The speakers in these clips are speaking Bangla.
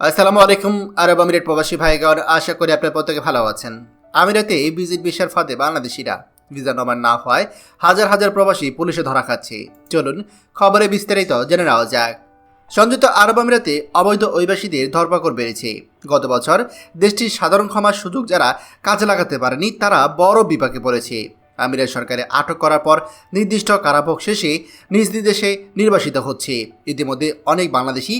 আসসালামু আলাইকুম, আরব আমিরেট প্রবাসী ভাইগণ। আশা করি আপনার প্রত্যেকে ভালো আছেন। আমিরাতে ভিজিট ভিসার ফাঁদে বাংলাদেশিরা ভিসা নবান না হওয়ায় হাজার হাজার প্রবাসী পুলিশে ধরা খাচ্ছে। চলুন, খবরে বিস্তারিত জেনে নেওয়া যাক। সংযুক্ত আরব আমিরাতে অবৈধ অভিবাসীদের ধরপাকড় বেড়েছে। গত বছর দেশটির সাধারণ ক্ষমার সুযোগ যারা কাজে লাগাতে পারেনি, তারা বড় বিপাকে পড়েছে। আমিরাত সরকারে আটক করার পর নির্দিষ্ট কারাভোগ শেষে নিজ দেশে নির্বাসিত হচ্ছে। ইতিমধ্যে অনেক বাংলাদেশি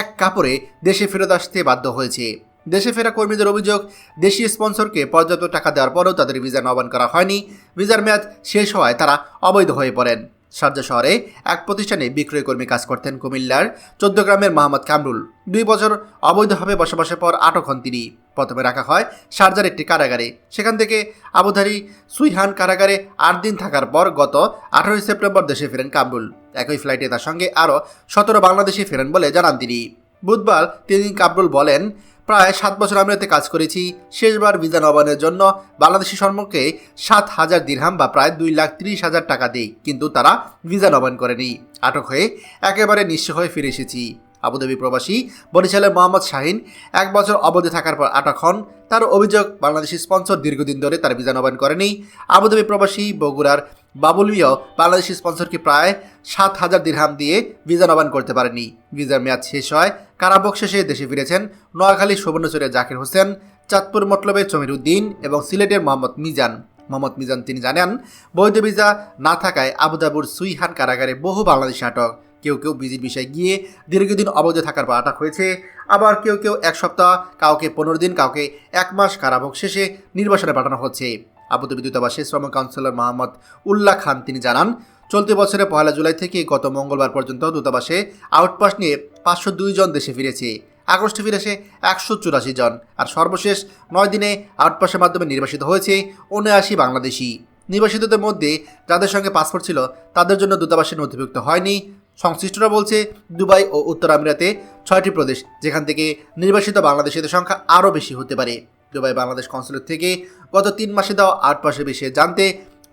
এক কাপড়ে দেশে ফেরত আসতে বাধ্য হয়েছে। দেশে ফেরা কর্মীদের অভিযোগ দেশীয় স্পন্সরকে পর্যাপ্ত টাকা দেওয়ার পরেও তাদের ভিসা নবায়ন করা হয়নি। ভিসার মেয়াদ শেষ হওয়ায় তারা অবৈধ হয়ে পড়েন। শারজা শহরে এক প্রতিষ্ঠানে বিক্রয় কর্মী কাজ করতেন কুমিল্লার চোদ্দ গ্রামের মোহাম্মদ কামরুল। দুই বছর অবৈধভাবে বসবাসের পর আটক হন তিনি। প্রথমে রাখা হয় শারজার একটি কারাগারে। সেখান থেকে আবুধারি সুইহান কারাগারে আট দিন থাকার পর গত আঠারোই সেপ্টেম্বর দেশে ফেরেন কামরুল একই ফ্লাইটে তার সঙ্গে আরও সতেরো বাংলাদেশি ফেরেন বলে জানান তিনি। বুধবার তিনি কামরুল বলেন, প্রায় সাত বছর আমিরাতে কাজ করেছি। শেষবার ভিসা নবায়নের জন্য বাংলাদেশি সম্মুখে সাত হাজার দিরহাম বা প্রায় দুই লাখ ত্রিশ হাজার টাকা দেই, কিন্তু তারা ভিসা নবায়ন করেনি। আটক হয়ে একেবারে নিঃস্ব হয়ে ফিরে এসেছি। আবুধাবি প্রবাসী বরিশালের মোহাম্মদ শাহিন এক বছর অবধি থাকার পর আটক হন। তার অভিযোগ, বাংলাদেশি স্পন্সর দীর্ঘদিন ধরে তার ভিসা নবায়ন করেনি। আবুধাবি প্রবাসী বগুড়ার বাবুলিও বাংলাদেশি স্পন্সরকে প্রায় সাত হাজার দিরহাম দিয়ে ভিসা নবায়ন করতে পারেনি। ভিসার মেয়াদ শেষ হয় কারাবক শেষে দেশে ফিরেছেন নোয়াখালী সুবর্ণচরের জাকির হোসেন, চাঁদপুর মতলবে জমির উদ্দিন এবং সিলেটের মোহাম্মদ মিজান। মোহাম্মদ মিজান, তিনি জানান, বৈধ ভিসা না থাকায় আবুধাবুর সুইহান কারাগারে বহু বাংলাদেশি আটক। কেউ কেউ ভিজিট বিষয়ে গিয়ে দীর্ঘদিন অবৈধ থাকার পর আটক হয়েছে। আবার কেউ কেউ এক সপ্তাহ, কাউকে পনেরো দিন, কাউকে এক মাস কারাভোগ শেষে নির্বাসনে পাঠানো হচ্ছে। আবুধাবি দূতাবাসে শ্রম কাউন্সিলর মোহাম্মদ উল্লাহ খান তিনি জানান, চলতি বছরের পয়লা জুলাই থেকে গত মঙ্গলবার পর্যন্ত দূতাবাসে আউটপাস নিয়ে পাঁচশো দুই জন দেশে ফিরেছে। আগস্টে ফিরেছে একশো চুরাশি জন। আর সর্বশেষ নয় দিনে আউটপাসের মাধ্যমে নির্বাসিত হয়েছে উনআশি বাংলাদেশি। নির্বাসিতদের মধ্যে যাদের সঙ্গে পাসপোর্ট ছিল, তাদের জন্য দূতাবাসে নথিভুক্ত হয়নি। সংশ্লিষ্টরা বলছে, দুবাই ও উত্তর আমিরাতে ছয়টি প্রদেশ, যেখান থেকে নির্বাসিত বাংলাদেশিদের সংখ্যা আরও বেশি হতে পারে। দুবাই বাংলাদেশ কনসুলেট থেকে গত তিন মাসে দেওয়া আট মাসের বিষয়ে জানতে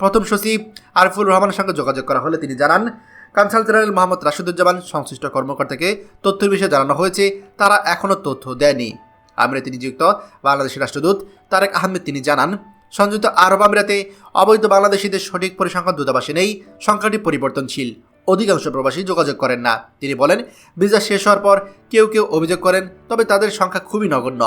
প্রথম সচিব আরিফুর রহমানের সঙ্গে যোগাযোগ করা হলে তিনি জানান, কানসাল জেনারেল মোহাম্মদ রাশিদুজ্জামান সংশ্লিষ্ট কর্মকর্তাকে তথ্যের বিষয়ে জানানো হয়েছে, তারা এখনও তথ্য দেয়নি। আমিরাতে নিযুক্ত বাংলাদেশের রাষ্ট্রদূত তারেক আহমেদ তিনি জানান, সংযুক্ত আরব আমিরাতে অবৈধ বাংলাদেশিদের সঠিক পরিসংখ্যান দূতাবাসে নেই, সংখ্যাটি পরিবর্তনশীল। অধিকাংশ প্রবাসী যোগাযোগ করেন না। তিনি বলেন, ভিসা শেষ হওয়ার পর কেউ কেউ অভিযোগ করেন, তবে তাদের সংখ্যা খুবই নগণ্য।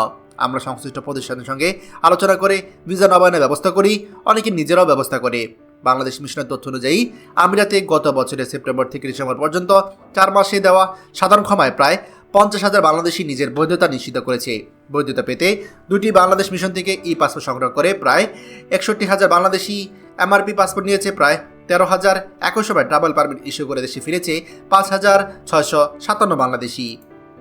আমরা সংশ্লিষ্ট প্রতিষ্ঠানের সঙ্গে আলোচনা করে ভিসা নবায়নের ব্যবস্থা করি, অনেকে নিজেরাও ব্যবস্থা করে। বাংলাদেশ মিশনের তথ্য অনুযায়ী, আমিরাতে গত বছরের সেপ্টেম্বর থেকে ডিসেম্বর পর্যন্ত চার মাসে দেওয়া সাধারণ ক্ষমায় প্রায় পঞ্চাশ হাজার বাংলাদেশি নিজের বৈধতা নিশ্চিত করেছে। বৈধতা পেতে দুটি বাংলাদেশ মিশন থেকে ই পাসপোর্ট সংগ্রহ করে প্রায় একষট্টি হাজার বাংলাদেশি এমআরপি পাসপোর্ট নিয়েছে, প্রায় তেরো হাজার একই সময় ট্রাভেল পারমিট ইস্যু করে দেশে ফিরেছে পাঁচ হাজার ছয়শো সাতান্ন বাংলাদেশি।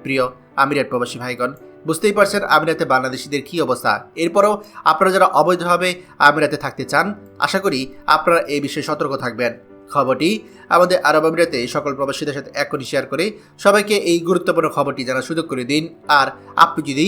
প্রিয় আমিরাত প্রবাসী ভাইগণ, বুঝতেই পারছেন আমিরাতে বাংলাদেশিদের কী অবস্থা। এরপরও আপনারা যারা অবৈধভাবে আমিরাতে থাকতে চান, আশা করি আপনারা এই বিষয়ে সতর্ক থাকবেন। খবরটি আমাদের আরব আমিরাতে সকল প্রবাসীদের সাথে এখনই শেয়ার করে সবাইকে এই গুরুত্বপূর্ণ খবরটি জানার সুযোগ করে দিন। আর আপনি যদি